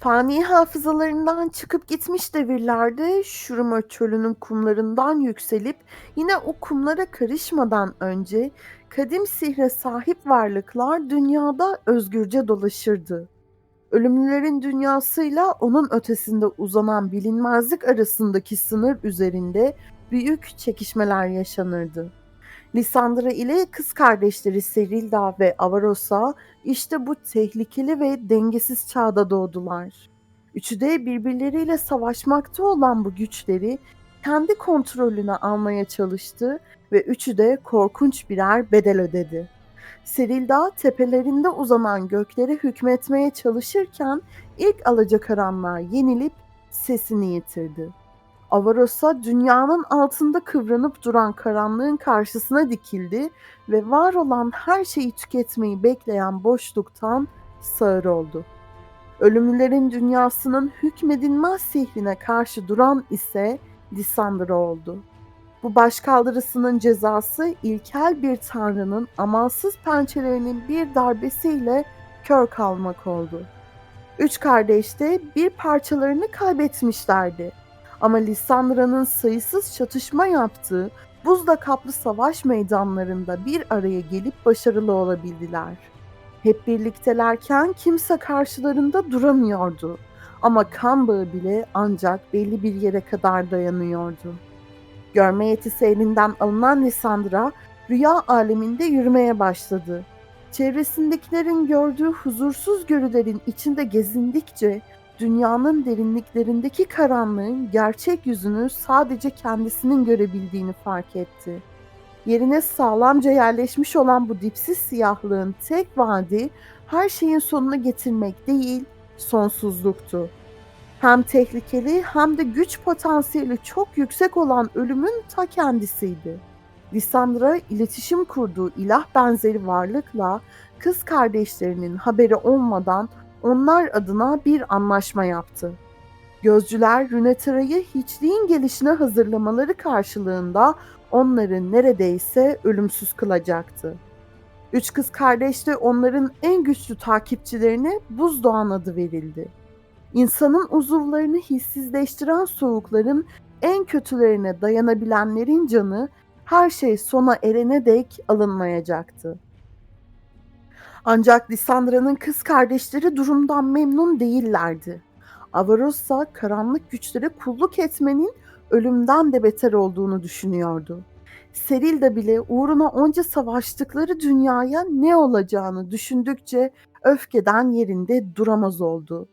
Fani hafızalarından çıkıp gitmiş devirlerde Şuruma çölünün kumlarından yükselip yine o kumlara karışmadan önce kadim sihre sahip varlıklar dünyada özgürce dolaşırdı. Ölümlülerin dünyasıyla onun ötesinde uzanan bilinmezlik arasındaki sınır üzerinde büyük çekişmeler yaşanırdı. Lisandra ile kız kardeşleri Serilda ve Avarosa işte bu tehlikeli ve dengesiz çağda doğdular. Üçü de birbirleriyle savaşmakta olan bu güçleri kendi kontrolüne almaya çalıştı ve üçü de korkunç birer bedel ödedi. Serilda tepelerinde uzanan göklere hükmetmeye çalışırken ilk alacakaranlığa yenilip sesini yitirdi. Avarosa dünyanın altında kıvranıp duran karanlığın karşısına dikildi ve var olan her şeyi tüketmeyi bekleyen boşluktan sağır oldu. Ölümlülerin dünyasının hükmedilmez sihrine karşı duran ise Lisandra oldu. Bu başkaldırısının cezası ilkel bir tanrının amansız pençelerinin bir darbesiyle kör kalmak oldu. Üç kardeş de bir parçalarını kaybetmişlerdi. Ama Lisandra'nın sayısız çatışma yaptığı buzla kaplı savaş meydanlarında bir araya gelip başarılı olabildiler. Hep birliktelerken kimse karşılarında duramıyordu. Ama kan bağı bile ancak belli bir yere kadar dayanıyordu. Görme yetisi elinden alınan Lisandra rüya aleminde yürümeye başladı. Çevresindekilerin gördüğü huzursuz görülerin içinde gezindikçe dünyanın derinliklerindeki karanlığın gerçek yüzünü sadece kendisinin görebildiğini fark etti. Yerine sağlamca yerleşmiş olan bu dipsiz siyahlığın tek vaadi her şeyin sonunu getirmek değil, sonsuzluktu. Hem tehlikeli hem de güç potansiyeli çok yüksek olan ölümün ta kendisiydi. Lisandra iletişim kurduğu ilah benzeri varlıkla kız kardeşlerinin haberi olmadan onlar adına bir anlaşma yaptı. Gözcüler Runeterra'yı hiçliğin gelişine hazırlamaları karşılığında onları neredeyse ölümsüz kılacaktı. Üç kız kardeş de onların en güçlü takipçilerine Buzdoğan adı verildi. İnsanın uzuvlarını hissizleştiren soğukların en kötülerine dayanabilenlerin canı her şey sona erene dek alınmayacaktı. Ancak Lisandra'nın kız kardeşleri durumdan memnun değillerdi. Avarosa karanlık güçlere kulluk etmenin ölümden de beter olduğunu düşünüyordu. Serilda bile uğruna onca savaştıkları dünyaya ne olacağını düşündükçe öfkeden yerinde duramaz oldu.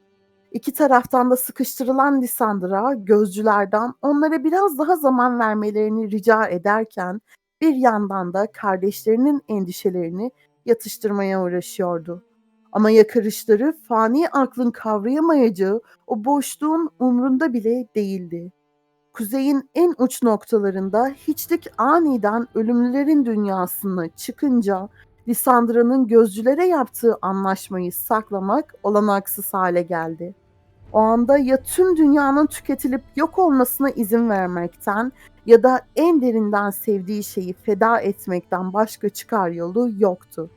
İki taraftan da sıkıştırılan Lisandra gözcülerden onlara biraz daha zaman vermelerini rica ederken bir yandan da kardeşlerinin endişelerini yatıştırmaya uğraşıyordu. Ama yakarışları fani aklın kavrayamayacağı o boşluğun umrunda bile değildi. Kuzeyin en uç noktalarında hiçlik aniden ölümlülerin dünyasına çıkınca Lisandra'nın gözcülere yaptığı anlaşmayı saklamak olanaksız hale geldi. O anda ya tüm dünyanın tüketilip yok olmasına izin vermekten ya da en derinden sevdiği şeyi feda etmekten başka çıkar yolu yoktu.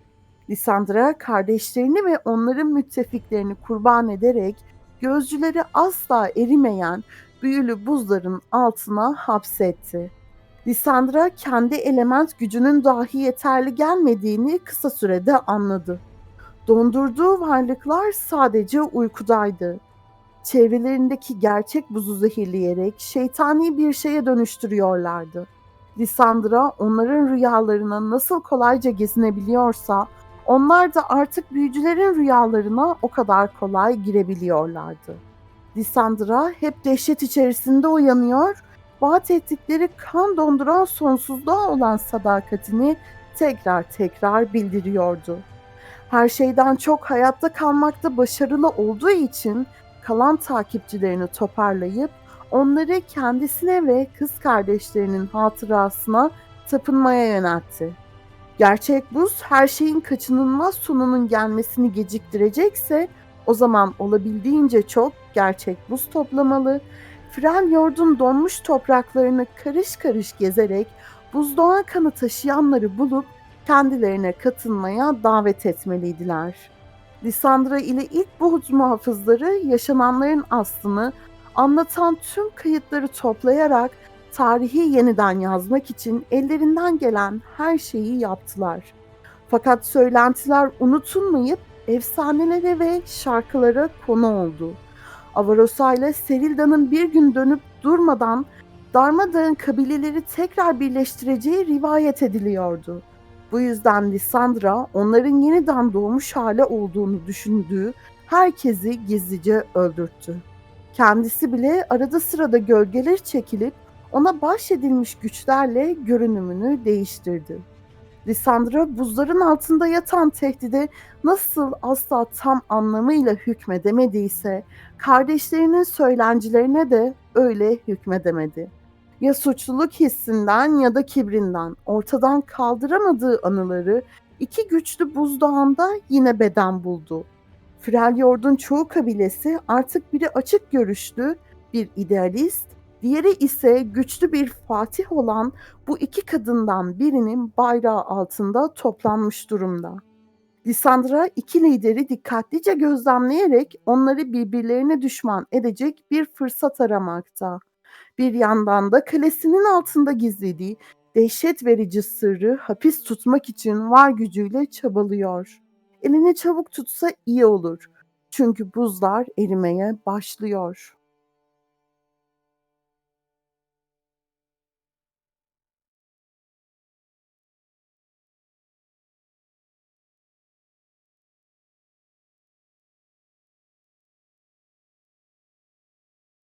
Lisandra kardeşlerini ve onların müttefiklerini kurban ederek gözcüleri asla erimeyen büyülü buzların altına hapsetti. Lisandra kendi element gücünün dahi yeterli gelmediğini kısa sürede anladı. Dondurduğu varlıklar sadece uykudaydı çevrelerindeki gerçek buzu zehirleyerek şeytani bir şeye dönüştürüyorlardı. Lisandra onların rüyalarına nasıl kolayca gezinebiliyorsa onlar da artık büyücülerin rüyalarına o kadar kolay girebiliyorlardı. Lisandra hep dehşet içerisinde uyanıyor, vaat ettikleri kan donduran sonsuzluğa olan sadakatini tekrar tekrar bildiriyordu. Her şeyden çok hayatta kalmakta başarılı olduğu için kalan takipçilerini toparlayıp onları kendisine ve kız kardeşlerinin hatırasına tapınmaya yöneltti. Gerçek buz her şeyin kaçınılmaz sonunun gelmesini geciktirecekse o zaman olabildiğince çok gerçek buz toplamalı, Freljord'un donmuş topraklarını karış karış gezerek buzdoğa kanı taşıyanları bulup kendilerine katılmaya davet etmeliydiler. Lisandra ile ilk buz muhafızları yaşananların aslını anlatan tüm kayıtları toplayarak tarihi yeniden yazmak için ellerinden gelen her şeyi yaptılar. Fakat söylentiler unutulmayıp efsanelere ve şarkılara konu oldu. Avarosa ile Serilda'nın bir gün dönüp durmadan darmadağın kabileleri tekrar birleştireceği rivayet ediliyordu. Bu yüzden Lysandra onların yeniden doğmuş hale olduğunu düşündüğü herkesi gizlice öldürttü. Kendisi bile arada sırada gölgeler çekilip ona bahşedilmiş güçlerle görünümünü değiştirdi. Lysandra buzların altında yatan tehdide nasıl asla tam anlamıyla hükmedemediyse, kardeşlerinin söylencilerine de öyle hükmedemedi. Ya suçluluk hissinden ya da kibrinden ortadan kaldıramadığı anıları iki güçlü buzdağında yine beden buldu. Freljord'un çoğu kabilesi artık biri açık görüşlü, bir idealist, diğeri ise güçlü bir fatih olan bu iki kadından birinin bayrağı altında toplanmış durumda. Lysandra iki lideri dikkatlice gözlemleyerek onları birbirlerine düşman edecek bir fırsat aramakta. Bir yandan da kalesinin altında gizlediği dehşet verici sırrı hapis tutmak için var gücüyle çabalıyor. Elini çabuk tutsa iyi olur. Çünkü buzlar erimeye başlıyor.